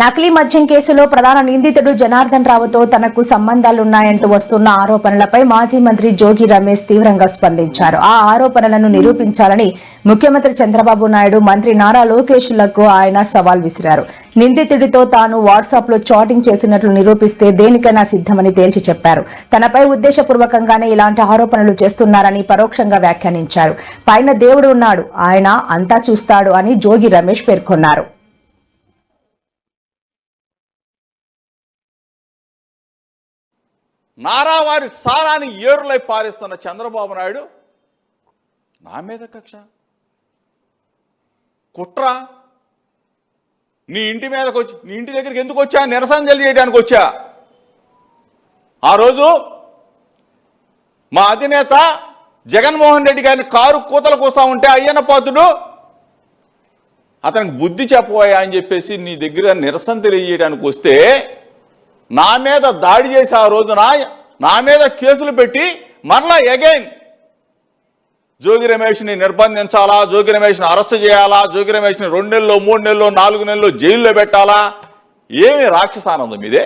నకిలీ మద్యం కేసులో ప్రధాన నిందితుడు జనార్దన్ రావుతో తనకు సంబంధాలున్నాయంటూ వస్తున్న ఆరోపణలపై మాజీ మంత్రి జోగి రమేష్ తీవ్రంగా స్పందించారు. ఆ ఆరోపణలను నిరూపించాలని ముఖ్యమంత్రి చంద్రబాబు నాయుడు మంత్రి నారా లోకేష్లకు ఆయన సవాల్ విసిరారు. నిందితుడితో తాను వాట్సాప్లో చాటింగ్ చేసినట్లు నిరూపిస్తే దేనికైనా సిద్ధమని తేల్చి చెప్పారు. తనపై ఉద్దేశపూర్వకంగానే ఇలాంటి ఆరోపణలు చేస్తున్నారని పరోక్షంగా వ్యాఖ్యానించారు. పైన దేవుడు ఉన్నాడు ఆయన అంతా చూస్తాడు అని జోగి రమేష్ పేర్కొన్నారు. నారావారి సారాన్ని ఏరులై పారిస్తున్న చంద్రబాబు నాయుడు నా మీద కక్ష. కుట్ర. నీ ఇంటి మీదకి వచ్చి నీ ఇంటి దగ్గరికి ఎందుకు వచ్చా? నిరసన తెలియజేయడానికి వచ్చా? ఆ రోజు మా అధినేత జగన్మోహన్ రెడ్డి గారిని కారు కూతలు కూస్తా ఉంటే అయ్యన్న పాతుడు అతనికి బుద్ధి చెప్పబోయా అని చెప్పేసి నీ దగ్గర నిరసన తెలియజేయడానికి వస్తే నా మీద దాడి చేసి ఆ రోజున నా మీద కేసులు పెట్టి మరలా అగైన్ జోగి రమేష్ని నిర్బంధించాలా? జోగి రమేష్ని అరెస్ట్ చేయాలా? జోగి రమేష్ని రెండు నెలలు మూడు నెలలు నాలుగు నెలలు జైల్లో పెట్టాలా? ఏమి రాక్షసానందం ఇదే